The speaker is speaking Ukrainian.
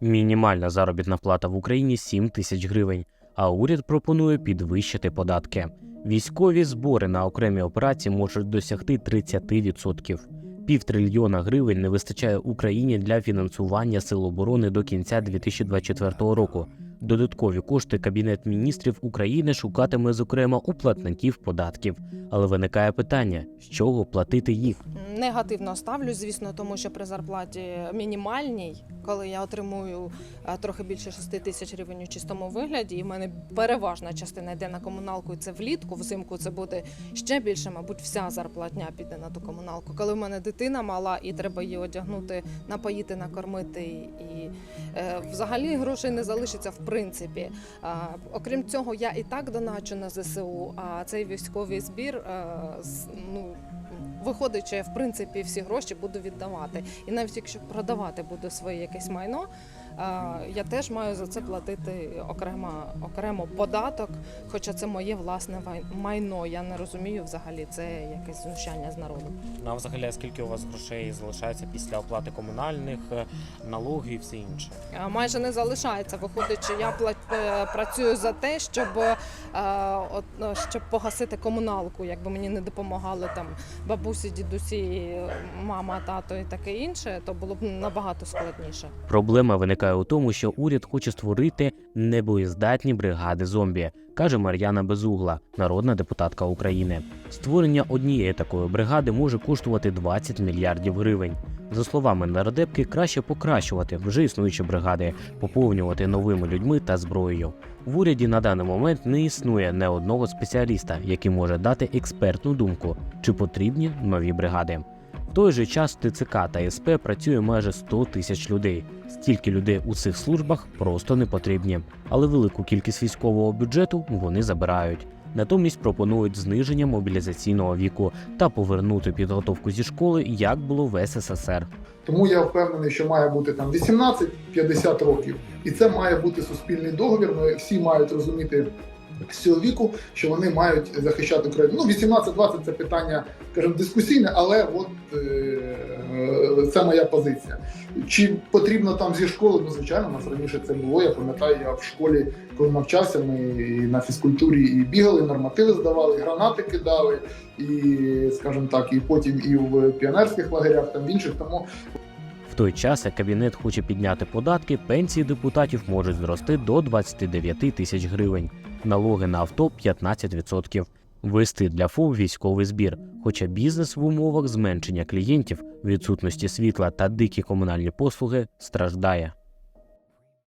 Мінімальна заробітна плата в Україні 7 тисяч гривень, а уряд пропонує підвищити податки. Військові збори на окремі операції можуть досягти 30%. Півтрильйона гривень не вистачає Україні для фінансування сил оборони до кінця 2024 року. Додаткові кошти Кабінет міністрів України шукатиме зокрема у платників податків. Але виникає питання, з чого платити їх? Негативно ставлюсь, звісно, тому що при зарплаті мінімальній, коли я отримую е, трохи більше 6 тисяч гривень у чистому вигляді, і в мене переважна частина йде на комуналку, і це влітку, взимку це буде ще більше, мабуть, вся зарплатня піде на ту комуналку. Коли в мене дитина мала і треба її одягнути, напоїти, накормити, і е, взагалі грошей не залишиться в принципі. А, окрім цього, я і так доначу на ЗСУ, а цей військовий збір е, ну. Виходить, що я в принципі всі гроші буду віддавати. І навіть якщо продавати буду своє якесь майно, я теж маю за це платити окремо, окремо податок, хоча це моє власне майно. Я не розумію взагалі це якесь знущання з народу. Ну, а взагалі, скільки у вас грошей залишається після оплати комунальних, е, налогів і все інше? Е, Майже не залишається. Виходить, що я е, працюю за те, щоб, е, е, щоб погасити комуналку, якби мені не допомагали там бабусі, дідусі, е, мама, тато і таке інше, то було б набагато складніше. Проблема виникає у тому, що уряд хоче створити небоєздатні бригади зомбі, каже Мар'яна Безугла, народна депутатка України. Створення однієї такої бригади може коштувати 20 мільярдів гривень. За словами нардепки, краще покращувати вже існуючі бригади, поповнювати новими людьми та зброєю. В уряді на даний момент не існує не одного спеціаліста, який може дати експертну думку, чи потрібні нові бригади. Той же час ТЦК та СП працює майже 100 тисяч людей. Стільки людей у цих службах просто не потрібні, але велику кількість військового бюджету вони забирають. Натомість пропонують зниження мобілізаційного віку та повернути підготовку зі школи, як було в СССР. Тому я впевнений, що має бути там 18-50 років, і це має бути суспільний договір. Ми всі мають розуміти цього віку, що вони мають захищати Україну. Ну, 18-20 це питання, скажімо, дискусійне, але от е, е, це моя позиція. Чи потрібно там зі школи? Ну, звичайно, нас раніше це було. Я пам'ятаю, я в школі, коли навчався, ми і на фізкультурі і бігали, і нормативи здавали, і гранати кидали, і, скажімо так, і потім і в піонерських лагерях, там в інших. Тому В той час, як кабінет хоче підняти податки, пенсії депутатів можуть зрости до 29 тисяч гривень, налоги на авто 15%. Ввести для ФОВ військовий збір, хоча бізнес в умовах зменшення клієнтів, відсутності світла та дикі комунальні послуги страждає.